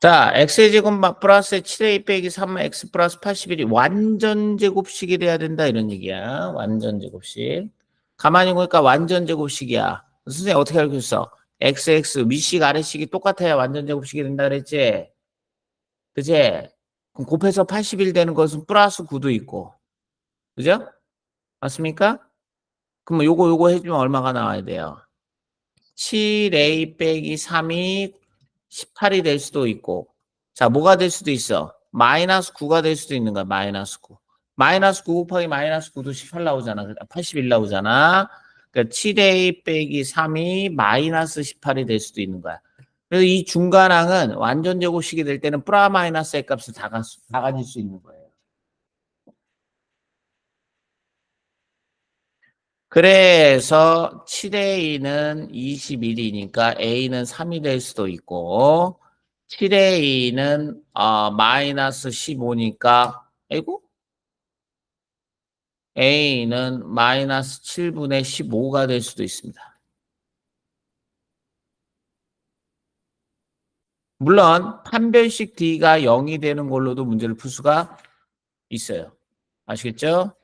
자, x의 제곱 플러스 7a 빼기 3 x 플러스 81이 완전 제곱식이 돼야 된다 이런 얘기야. 완전 제곱식. 가만히 보니까 완전 제곱식이야. 선생님 어떻게 알고 있어? xx 위식 아래식이 똑같아야 완전 제곱식이 된다 그랬지? 그지? 그럼 곱해서 81 되는 것은 플러스 9도 있고. 그죠? 맞습니까? 그럼 요거 요거 해주면 얼마가 나와야 돼요? 7a 빼기 3이 18이 될 수도 있고. 자, 뭐가 될 수도 있어? 마이너스 9가 될 수도 있는 거야. 마이너스 9. 마이너스 9 곱하기 마이너스 9도 18 나오잖아. 81 나오잖아. 그러니까 7a 빼기 3이 마이너스 18이 될 수도 있는 거야. 그래서 이 중간항은 완전 제곱식이 될 때는 프라 마이너스의 값을 다, 가, 다 가질 수 있는 거예요. 그래서 7a는 21이니까 a는 3이 될 수도 있고 7a는 어, 마이너스 15니까 아이고 a는 마이너스 7분의 15가 될 수도 있습니다. 물론 판별식 d가 0이 되는 걸로도 문제를 풀 수가 있어요. 아시겠죠?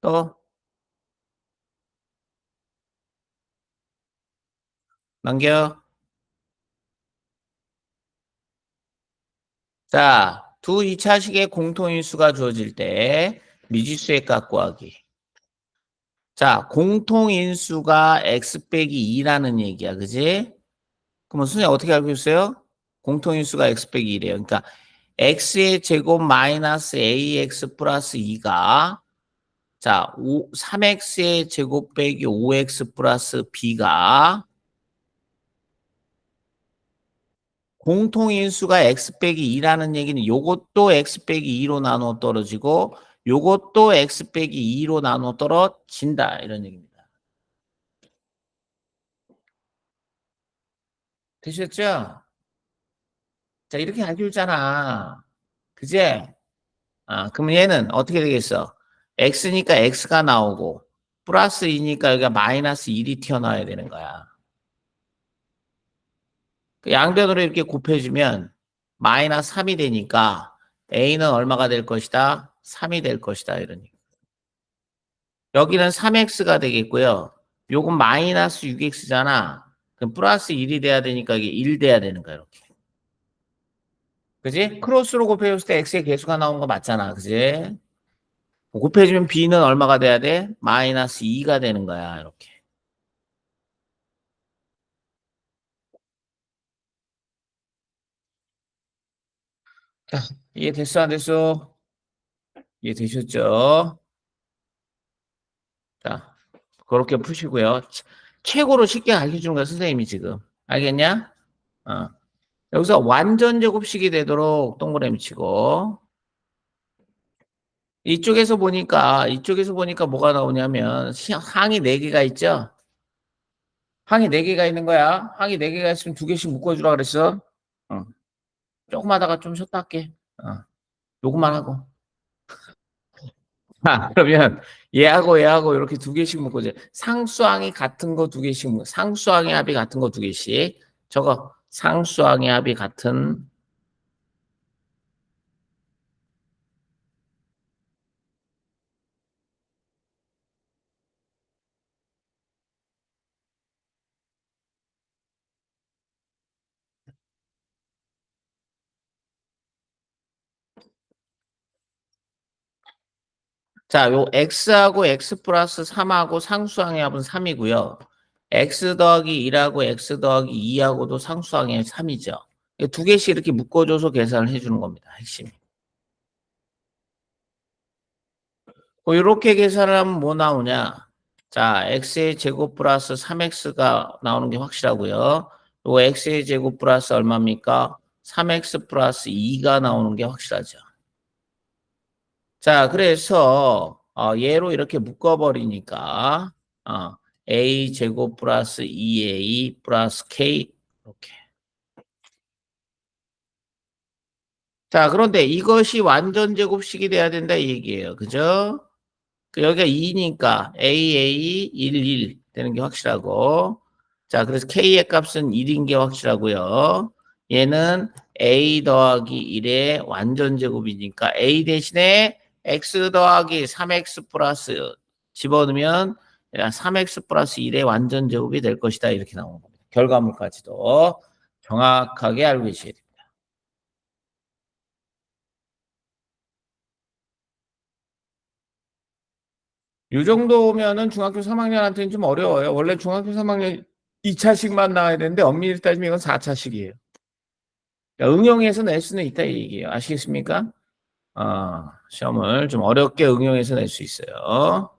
또 넘겨. 자, 두 2차식의 공통인수가 주어질 때 미지수의 값 구하기. 자, 공통인수가 x 빼기 2라는 얘기야. 그지? 그러면 선생님 어떻게 알고 있어요? 공통인수가 x 빼기 2래요. 그러니까 x의 제곱 마이너스 ax 플러스 2가 자, 5, 3x의 제곱 빼기 5x 플러스 b가 공통인수가 x 빼기 2라는 얘기는 요것도 x 빼기 2로 나눠 떨어지고 요것도 x 빼기 2로 나눠 떨어진다 이런 얘기입니다. 되셨죠? 자 이렇게 알려주잖아. 그제? 아 그러면 얘는 어떻게 되겠어? X니까 x가 나오고 플러스 2니까 여기가 마이너스 1이 튀어나와야 되는 거야. 그 양변으로 이렇게 곱해주면 마이너스 3이 되니까 a는 얼마가 될 것이다? 3이 될 것이다. 얘기. 여기는 3x가 되겠고요. 요건 마이너스 6x잖아. 그럼 플러스 1이 돼야 되니까 이게 1 돼야 되는 거야. 이렇게. 그지? 크로스로 곱해줬을 때 x의 개수가 나온 거 맞잖아. 그지? 곱해주면 b는 얼마가 돼야 돼? 마이너스 2가 되는 거야. 이렇게. 자, 이해 됐어? 안 됐어? 이해 되셨죠? 자, 그렇게 푸시고요. 치- 최고로 쉽게 알려주는 거야, 선생님이 지금. 알겠냐? 어. 여기서 완전 제곱식이 되도록 동그라미 치고. 이쪽에서 보니까, 이쪽에서 보니까 뭐가 나오냐면, 시- 항이 4개가 있죠? 항이 4개가 있는 거야. 항이 4개가 있으면 두 개씩 묶어 주라 그랬어. 어. 조금 하다가 좀 쉬었다 할게. 어. 요것만 하고. 아, 그러면 얘하고 얘하고 이렇게 두 개씩 묶고 이제 상수항이 같은 거 두 개씩 묶 상수항의 합이 같은 거 두 개씩 저거 상수항의 합이 같은 자, 요 x하고 x 플러스 3하고 상수항의 합은 3이고요. x 더하기 1하고 x 더하기 2하고도 상수항의 합이 3이죠. 두 개씩 이렇게 묶어줘서 계산을 해주는 겁니다. 핵심이. 뭐 이렇게 계산을 하면 뭐 나오냐? 자, x의 제곱 플러스 3x가 나오는 게 확실하고요. 요 x의 제곱 플러스 얼마입니까? 3x 플러스 2가 나오는 게 확실하죠. 자, 그래서 어, 얘로 이렇게 묶어버리니까 어, a 제곱 플러스 2a 플러스 k 이렇게. 자, 그런데 이것이 완전 제곱식이 돼야 된다 이 얘기예요. 그죠? 그 여기가 2니까 AA 11 되는 게 확실하고. 자, 그래서 K의 값은 1인 게 확실하고요. 얘는 A 더하기 1의 완전 제곱이니까 A 대신에 X 더하기 3X 플러스 집어넣으면 3X 플러스 1의 완전 제곱이 될 것이다. 이렇게 나오는 겁니다. 결과물까지도 정확하게 알고 계셔야 됩니다. 이 정도면은 중학교 3학년한테는 좀 어려워요. 원래 중학교 3학년 2차식만 나와야 되는데 엄밀히 따지면 이건 4차식이에요. 응용해서 낼 수는 있다 이 얘기예요. 아시겠습니까? 어, 시험을 좀 어렵게 응용해서 낼 수 있어요.